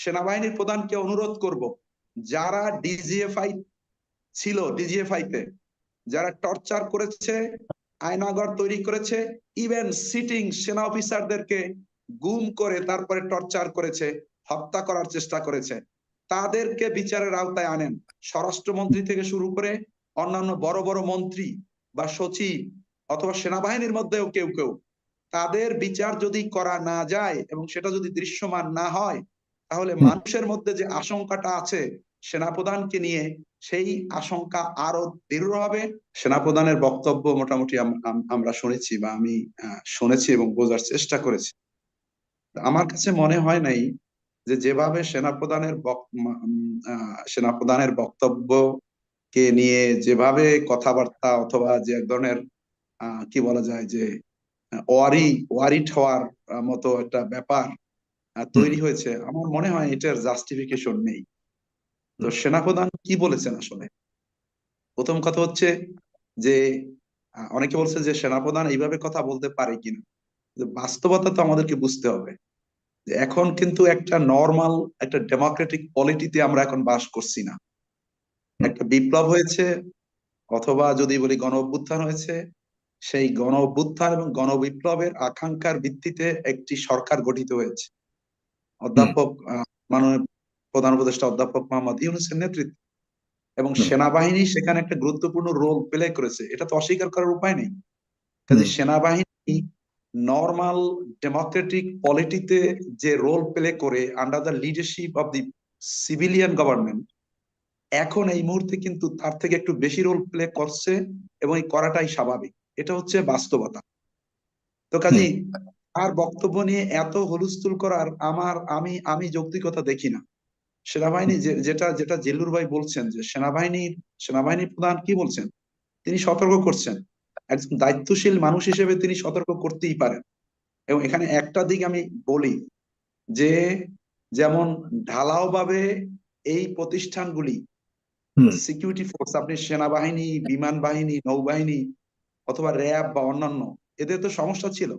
সেনাবাহিনীর প্রধানকে অনুরোধ করব, যারা ডিজিএফআই ছিল ডিজিএফআই তে, যারা টর্চার করেছে আয়নাগর তৈরি করেছে ইভেন সিটিং সেনা অফিসারদেরকে গুম করে তারপরে টর্চার করেছে, হত্যা করার চেষ্টা করেছে, তাদেরকে বিচারের আওতায় আনেন। স্বরাষ্ট্রমন্ত্রী থেকে শুরু করে অন্যান্য বড় বড় মন্ত্রী বা সচিব অথবা সেনাবাহিনীর মধ্যেও কেউ কেউ, তাদের বিচার যদি করা না যায় এবং সেটা যদি দৃশ্যমান না হয় তাহলে মানুষের মধ্যে যে আশঙ্কাটা আছে সেনাপ্রধানকে নিয়ে সেই আশঙ্কা আরও দৃঢ় হবে। সেনাপ্রধানের বক্তব্য মোটামুটি আমরা শুনেছি বা আমি শুনেছি এবং বোঝার চেষ্টা করেছি। আমার কাছে মনে হয় নাই যে যেভাবে সেনাপ্রধানের সেনাপ্রধানের বক্তব্য কে নিয়ে যেভাবে কথাবার্তা অথবা যে এক ধরনের কি বলা যায় যে ওয়ারি ওয়ারিট হওয়ার মতো একটা ব্যাপার তৈরি হয়েছে আমার মনে হয় এটার জাস্টিফিকেশন নেই। তো সেনাপ্রধান কি বলেছেন আসলে? প্রথম কথা হচ্ছে যে অনেকে বলছে যে সেনাপ্রধান এইভাবে কথা বলতে পারে কিনা। বাস্তবতা তো আমাদেরকে বুঝতে হবে এখন কিন্তু একটা নর্মাল একটা ডেমোক্রেটিক পলিটিতে আমরা এখন বাস করছি না। একটা বিপ্লব হয়েছে অথবা যদি বলি গণ অভ্যুত্থান হয়েছে সেই গণ অভ্যুত্থান এবং গণ বিপ্লবের আকাঙ্ক্ষার ভিত্তিতে একটি সরকার গঠিত হয়েছে। অধ্যাপক মাননীয় প্রধান উপদেষ্টা অধ্যাপক মোহাম্মদ ইউনুসের নেতৃত্ব। এবং সেনাবাহিনী সেখানে একটা গুরুত্বপূর্ণ রোল প্লে করেছে। এটা তো অস্বীকার করার উপায় নেই। কাজে সেনাবাহিনী নর্মাল ডেমোক্রেটিক পলিটিতে যে রোল প্লে করে under the leadership of the civilian government এখন এই মুহূর্তে কিন্তু তার থেকে একটু বেশি রোল প্লে করছে এবং এই করাটাই স্বাভাবিক। এটা হচ্ছে বাস্তবতা। তো কাজী আর বক্তব্য নিয়ে এত হলুস্থুল করার আমার আমি আমি যৌক্তিকতা দেখি না। সেনাবাহিনী যেটা যেটা জেলুর ভাই বলছেন যে সেনাবাহিনীর সেনাবাহিনীর প্রধান কি বলছেন? তিনি সতর্ক করছেন। একজন দায়িত্বশীল মানুষ হিসেবে তিনি সতর্ক করতেই পারেন। এবং এখানে একটা দিক আমি বলি যে যেমন ঢালাও ভাবে এই প্রতিষ্ঠানগুলি সিকিউরিটি ফোর্স আপনি সেনাবাহিনী বিমান বাহিনী নৌবাহিনী অথবা র্যাব বা অন্যান্য এদের তো সমস্যা ছিল।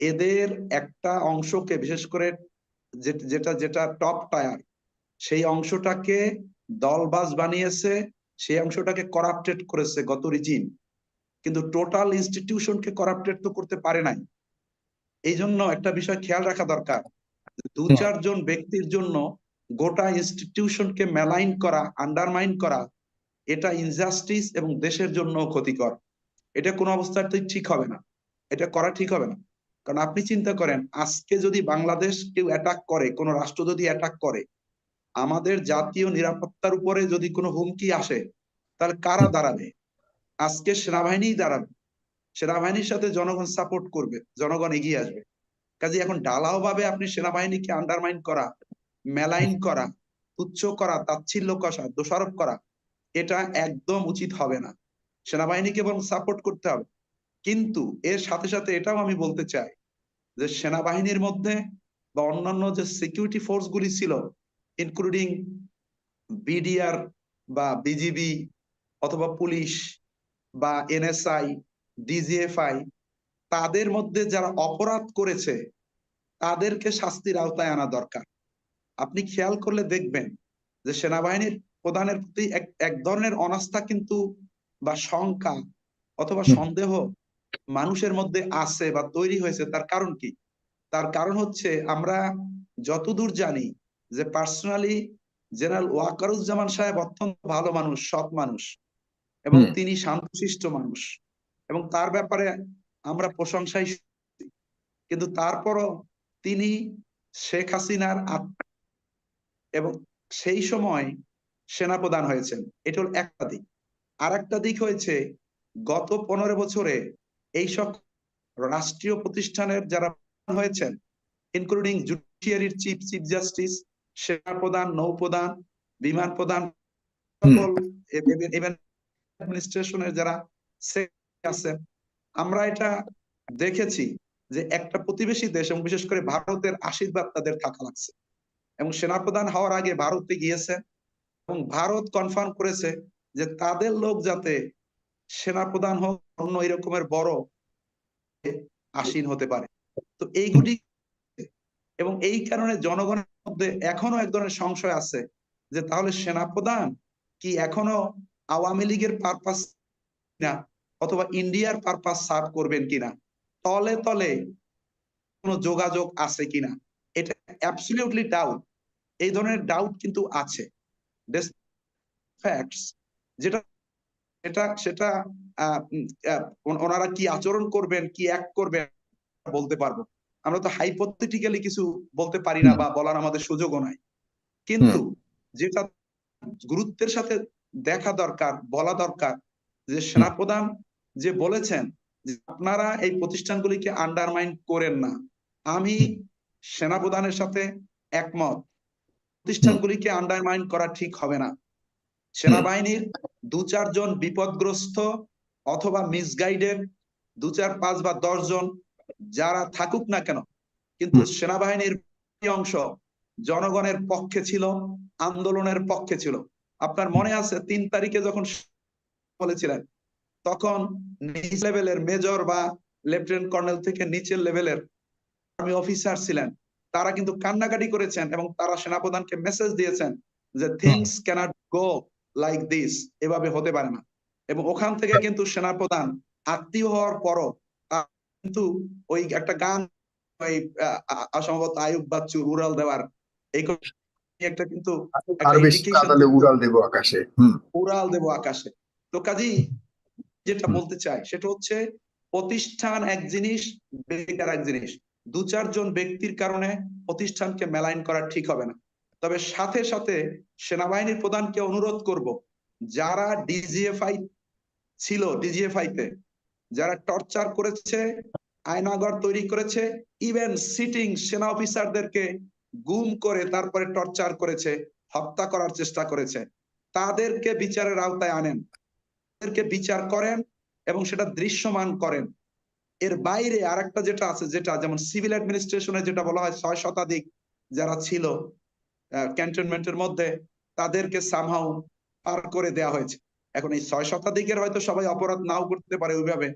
এদের একটা অংশকে বিশেষ করে যেটা যেটা টপ টায়ার সেই অংশটাকে দলবাজ বানিয়েছে সেই অংশটাকে করাপ্টেড করেছে গত রিজিম কিন্তু টোটাল ইনস্টিটিউশনকে করাপ্টেড তো করতে পারে নাই। এই জন্য একটা বিষয় খেয়াল রাখা দরকার। দু চারজন ব্যক্তির জন্য গোটা ইনস্টিটিউশনকে মেলাইন করা আন্ডারমাইন করা এটা ইনজাস্টিস এবং দেশের জন্য ক্ষতিকর। এটা কোনো অবস্থাতেই ঠিক হবে না। এটা করা ঠিক হবে না। কারণ আপনি চিন্তা করেন আজকে যদি বাংলাদেশ কেউ অ্যাটাক করে কোন রাষ্ট্র যদি অ্যাটাক করে আমাদের জাতীয় নিরাপত্তার উপরে যদি কোনো হুমকি আসে তাহলে কারা দাঁড়াবে? আজকে সেনাবাহিনী দাঁড়াবে। সেনাবাহিনীর সাথে জনগণ সাপোর্ট করবে জনগণ এগিয়ে আসবে। কাজে এখন ডালাও ভাবে আপনি সেনাবাহিনীকে আন্ডারমাইন করা মেলাইন করা তুচ্ছ করা তাচ্ছিল্য কষা দোষারোপ করা এটা একদম উচিত হবে না। সেনাবাহিনীকে বরং সাপোর্ট করতে হবে। কিন্তু এর সাথে সাথে এটাও আমি বলতে চাই যে সেনাবাহিনীর মধ্যে বা অন্যান্য যে সিকিউরিটি ফোর্স গুলি ছিল ইনক্লুডিং বিডিআর বা বিজিবি অথবা পুলিশ বা এনএসআই ডিজিএফআই তাদের মধ্যে যারা অপরাধ করেছে তাদেরকে শাস্তির আওতায় আনা দরকার। আপনি খেয়াল করলে দেখবেন যে সেনাবাহিনীর প্রধানের প্রতি এক ধরনের অনাস্থা কিন্তু বা শঙ্কা অথবা সন্দেহ মানুষের মধ্যে আছে বা তৈরি হয়েছে তার কারণ কি? তার কারণ হচ্ছে আমরা যতদূর জানি যে পার্সোনালি জেনারেল ওয়াকারুজ্জামান সাহেব অত্যন্ত ভালো মানুষ সৎ মানুষ এবং তিনি শান্তশিষ্ট মানুষ এবং তার ব্যাপারে আমরা প্রশংসাই কিন্তু তারপরও তিনি শেখ হাসিনার এবং সেই সময় সেনা সেনাপ্রধান হয়েছেন। এটা হল একটা দিক। আর একটা দিক হয়েছে গত পনেরো বছরে এইসব রাষ্ট্রীয় প্রতিষ্ঠানের যারা হয়েছেন ইনক্লুডিং জুডিশিয়ারির চিফ চিফ জাস্টিস সেনা প্রধান নৌ প্রধান বিমান প্রধান অ্যাডমিনিস্ট্রেশনের যারা আছেন আমরা এটা দেখেছি যে একটা প্রতিবেশী দেশ এবং বিশেষ করে ভারতের আশীর্বাদ তাদের থাকা লাগছে। এবং সেনাপ্রধান হওয়ার আগে ভারতে গিয়েছে এবং ভারত কনফার্ম করেছে যে তাদের লোক যাতে সেনাপ্রধান হোক, অন্য এরকমের বড় আসীন হতে পারে। তো এইগুলি এবং এই কারণে জনগণের মধ্যে এখনও এক ধরনের সংশয় আছে যে তাহলে সেনাপ্রধান কি এখনও আওয়ামী লীগের পারপাস না, অথবা ইন্ডিয়ার পারপাস সার্ভ করবেন কিনা? তলে তলে কোনো যোগাযোগ আছে কিনা? এটা অ্যাবসলিউটলি ডাউট এই ধরনের ডাউট কিন্তু আছে। ফ্যাক্টস যেটা এটা সেটা ওনারা কি আচরণ করবেন কি অ্যাক্ট করবেন বলতে পারব। আমরা তো হাইপোথেটিক্যালি কিছু বলতে পারি না বা বলার আমাদের সুযোগও নাই। কিন্তু যেটা গুরুত্বের সাথে দেখা দরকার বলা দরকার যে সেনাপ্রধান যে বলেছেন যে আপনারা এই প্রতিষ্ঠানগুলিকে আন্ডারমাইন করেন না। আমি সেনাপ্রধানের সাথে একমত। প্রতিষ্ঠানগুলিকে আন্ডারমাইন করা ঠিক হবে না। সেনাবাহিনীর দু চারজন বিপদগ্রস্ত অথবা মিসগাইডেড দু চার পাঁচ বা দশ জন যারা থাকুক না কেন কিন্তু সেনাবাহিনীর অংশ জনগণের পক্ষে ছিল আন্দোলনের পক্ষে ছিল। আপনার মনে আছে তিন তারিখে যখন বলেছিলেন তখন নিচ লেভেলের মেজর বা লেফটেন্যান্ট কর্নেল থেকে নিচের লেভেলের আর্মি অফিসার ছিলেন। তারা কিন্তু কান্নাকাটি করেছেন এবং তারা সেনাপ্রধানকে মেসেজ দিয়েছেন যে things can't go like this এভাবে হতে পারে না। এবং ওখান থেকে কিন্তু সেনাপ্রধান আত্মীয় হওয়ার পরও কিন্তু ওই একটা গান ওই সম্ভবত আয়ুব বাচ্চু রুরাল দেওয়ার এই একটা কিন্তু কাদালে উড়াল দেবো আকাশে উড়াল দেবো আকাশে। তো কাজী যেটা বলতে চাই সেটা হচ্ছে প্রতিষ্ঠান এক জিনিস বেকার এক জিনিস। দু চারজন ব্যক্তির কারণে প্রতিষ্ঠানকে মেলাইন করা ঠিক হবে না। তবে সাথে সাথে সেনাবাহিনীর প্রধানকে অনুরোধ করব, যারা ডিজিএফআই ছিল ডিজিএফআই তে, যারা টর্চার করেছে আয়নাগর তৈরি করেছে ইভেন সিটিং সেনা অফিসারদেরকে গুম করে তারপরে টর্চার করেছে, হত্যা করার চেষ্টা করেছে, তাদেরকে বিচারের আওতায় আনেন, তাদেরকে বিচার করেন এবং সেটা দৃশ্যমান করেন। এর বাইরে আরেকটা যেটা আছে, যেটা যেমন সিভিল অ্যাডমিনিস্ট্রেশনে যেটা বলা হয়, ছয় শতাধিক যারা ছিল ক্যান্টনমেন্টের মধ্যে তাদেরকে সামহাউ পার করে দেওয়া হয়েছে। এখন এই ছয় শতাধিকের হয়তো সবাই অপরাধ নাও করতে পারে ওইভাবে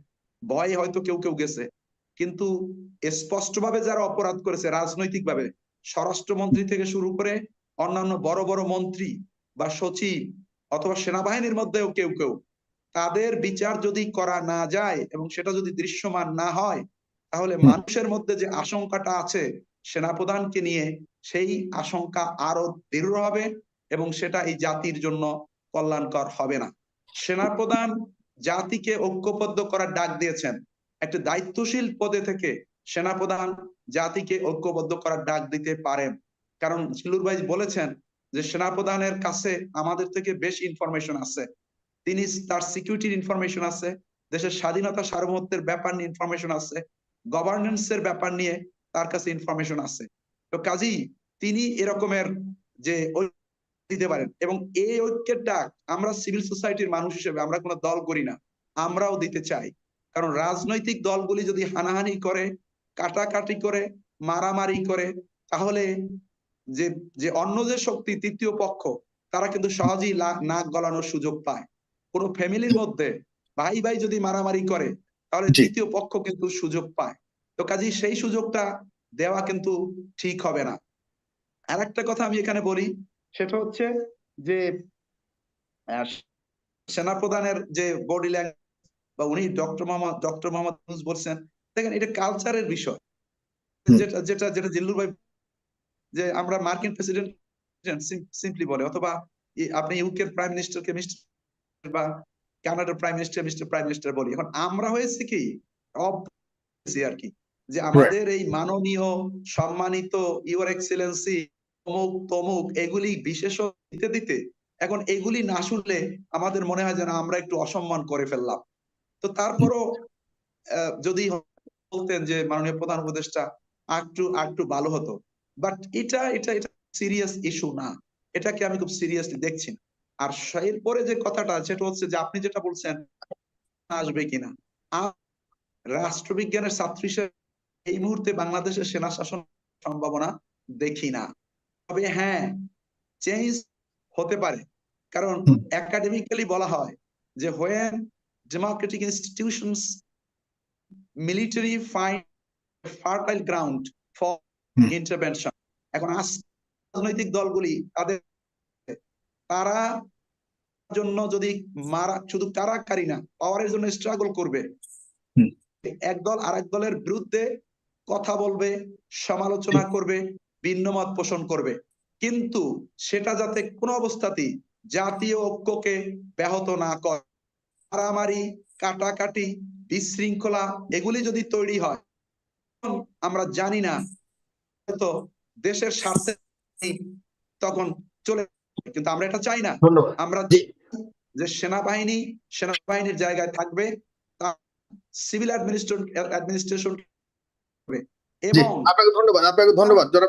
ভয়ে হয়তো কেউ কেউ গেছে। কিন্তু স্পষ্টভাবে যারা অপরাধ করেছে রাজনৈতিকভাবে স্বরাষ্ট্রমন্ত্রী থেকে শুরু করে অন্যান্য বড় বড় মন্ত্রী বা সচিব অথবা সেনাবাহিনীর মধ্যেও কেউ কেউ তাদের বিচার যদি করা না যায় এবং সেটা যদি দৃশ্যমান না হয় তাহলে মানুষের মধ্যে যে আশঙ্কাটা আছে সেনাপ্রধানকে নিয়ে সেই আশঙ্কা আরও দৃঢ় হবে এবং সেটা এই জাতির জন্য কল্যাণকর হবে না। সেনাপ্রধান জাতিকে ঐক্যবদ্ধ করার ডাক দিয়েছেন। একটা দায়িত্বশীল পদে থেকে সেনাপ্রধান জাতিকে ঐক্যবদ্ধ করার ডাক দিতে পারেন। কারণ সিলুর ভাই বলেছেন যে সেনাপ্রধানের কাছে আমাদের থেকে বেশ ইনফরমেশন আছে। তিনি তার সিকিউরিটির ইনফরমেশন আছে, দেশের স্বাধীনতা সার্বভৌমত্বের ব্যাপার নিয়ে ইনফরমেশন আছে গভর্নেন্স এর ব্যাপার নিয়ে তার কাছে ইনফরমেশন আছে। তো কাজী তিনি এরকমের যে দিতে পারেন এবং এই ঐক্যের ডাক আমরা সিভিল সোসাইটির মানুষ হিসেবে আমরা কোনো দল করি না আমরাও দিতে চাই। কারণ রাজনৈতিক দলগুলি যদি হানাহানি করে কাটাকাটি করে মারামারি করে তাহলে যে যে অন্য যে শক্তি তৃতীয় পক্ষ তারা কিন্তু সহজেই নাক গলানোর সুযোগ পায়। কোনো ফ্যামিলির মধ্যে ভাই ভাই যদি মারামারি করে তাহলে। তৃতীয় পক্ষ কিন্তু সুযোগ পায়। তো কাজেই সেই সুযোগটা দেওয়া কিন্তু ঠিক হবে না। আর একটা কথা আমি এখানে বলি সেটা হচ্ছে যে আহ, সেনাপ্রধানের যে বডি ল্যাঙ্গুয়েজ বা উনি ডক্টর মোহাম্মদ ডক্টর মোহাম্মদ বলছেন দেখেন এটা কালচারের বিষয়। যেটা যেটা যেটা জিল্লুর ভাই যে আমরা মার্কিন প্রেসিডেন্ট সিম্পলি বলে অথবা আপনি ইউকের প্রাইম মিনিস্টারকে মিস্টার বা কানাডার prime minister mister prime minister বলি। এখন আমরা হয়েছে কি অব- আর কি। যে আমাদের এই মাননীয় সম্মানিত ইউর এক্সেলেন্সি তমুক তমুক এগুলি বিশেষ দিতে দিতে এখন এগুলি না শুনলে আমাদের মনে হয় যেন আমরা একটু অসম্মান করে ফেললাম। তো তারপরও যদি বলতেন যে মাননীয় প্রধান উপদেষ্টা আরেকটু আরেকটু ভালো হতো। বাট এটা এটা এটা সিরিয়াস ইস্যু না। এটাকে আমি খুব সিরিয়াসলি দেখছি না। আর স- এরপরে যে কথাটা সেটা হচ্ছে যে আপনি যেটা বলছেন আসবে কিনা? রাষ্ট্রবিজ্ঞানের ছাত্র হিসেবে এই মুহূর্তে বাংলাদেশের সেনা শাসন সম্ভাবনা দেখি না। তবে হ্যাঁ চেঞ্জ হতে পারে। কারণ। একাডেমিক্যালি বলা হয় যে when democratic institutions military find a ground for intervention এখন রাজনৈতিক দলগুলি তাদের তারা জন্য যদি মারা শুধু কারাকারি না পাওয়ারের জন্য স্ট্রাগল করবে। হুম। এক দল আরেক দলের বিরুদ্ধে কথা বলবে সমালোচনা করবে ভিন্ন মত পোষণ করবে। কিন্তু সেটা যাতে কোনো অবস্থাতেই জাতীয় ঐক্যকে ব্যাহত না করে। মারামারি কাটাকাটি বিশৃঙ্খলা এগুলি যদি তৈরি হয় আমরা জানি না হয়তো দেশের স্বার্থে তখন চলে কিন্তু আমরা এটা চাই না। আমরা। যে সেনাবাহিনী সেনাবাহিনীর জায়গায় থাকবে সিভিল অ্যাডমিনিস্ট্রেশন অ্যাডমিনিস্ট্রেশন এবং আপনাকে ধন্যবাদ আপনাকে ধন্যবাদ। যারা